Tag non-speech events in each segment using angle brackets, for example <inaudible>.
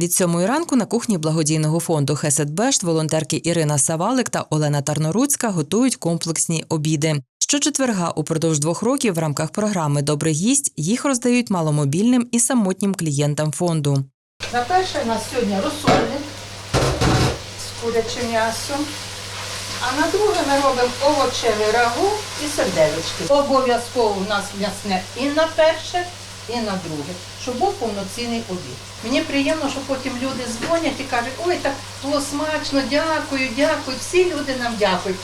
Від сьомої ранку на кухні благодійного фонду Хесед Бешт волонтерки Ірина Савалик та Олена Тарноруцька готують комплексні обіди. Щочетверга упродовж двох років в рамках програми Добрий гість їх роздають маломобільним і самотнім клієнтам фонду. На перше у нас сьогодні розсольник з курячим м'ясом. А на друге ми робимо овочевий рагу і сердечки. Обов'язково у нас м'ясне і на перше, і на друге, щоб був повноцінний обід. Мені приємно, що потім люди дзвонять і кажуть, ой, так було смачно, дякую, дякую. Всі люди нам дякують.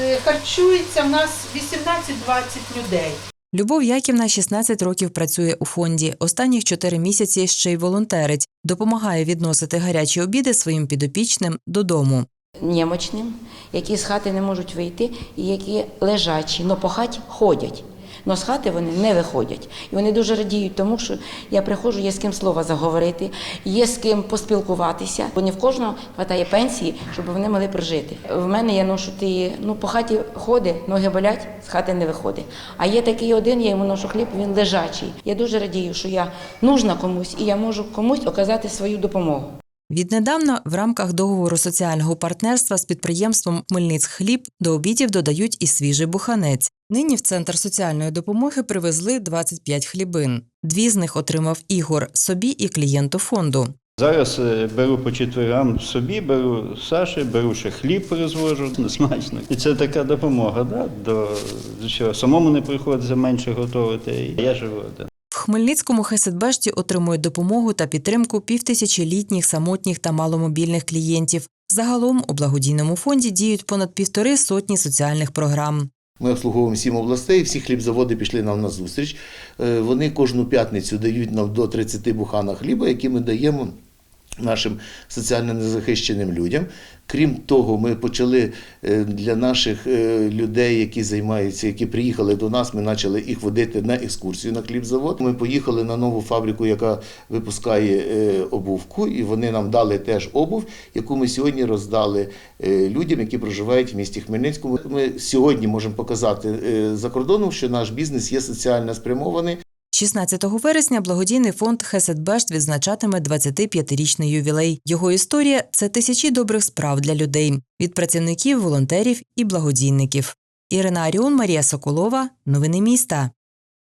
Е, Харчується в нас 18-20 людей. Любов Яківна 16 років працює у фонді. Останніх 4 місяці ще й волонтерить. Допомагає відносити гарячі обіди своїм підопічним додому. Німочним, які з хати не можуть вийти, і які лежачі, але по хаті ходять. Но з хати вони не виходять. І вони дуже радіють тому, що я приходжу, є з ким слова заговорити, є з ким поспілкуватися. Бо не в кожного вистачає пенсії, щоб вони могли прожити. В мене я ношу ти, ну по хаті ходить, ноги болять, з хати не виходить. А є такий один, я йому ношу хліб, він лежачий. Я дуже радію, що я нужна комусь і я можу комусь оказати свою допомогу. Віднедавна в рамках договору соціального партнерства з підприємством Хмельницьхліб до обідів додають і свіжий буханець. Нині в центр соціальної допомоги привезли 25 хлібин. Дві з них отримав Ігор собі і клієнту фонду. Зараз е, беру по четвергам собі, беру Саші, беру ще хліб розвожу, <laughs> смачно. І це така допомога, да? до, чого. Самому не приходиться менше готувати. Я живу. Да. Хмельницькому Хесетбешті отримують допомогу та підтримку півтисячі літніх, самотніх та маломобільних клієнтів. Загалом у благодійному фонді діють понад півтори сотні соціальних програм. Ми обслуговуємо сім областей, всі хлібзаводи пішли нам на зустріч. Е, Вони кожну п'ятницю дають нам до 30 буханок хліба, які ми даємо нашим соціально незахищеним людям. Крім того, ми почали е, для наших е, людей, які займаються, які приїхали до нас, ми почали їх водити на екскурсію на хлібзавод. Ми поїхали на нову фабрику, яка випускає е, обувку, і вони нам дали теж обув, яку ми сьогодні роздали людям, які проживають в місті Хмельницькому. Ми сьогодні можемо показати за кордоном, що наш бізнес є соціально спрямований. 16 вересня благодійний фонд Хеседбешт відзначатиме 25-річний ювілей. Його історія це тисячі добрих справ для людей від працівників, волонтерів і благодійників. Ірина Аріон, Марія Соколова. Новини міста.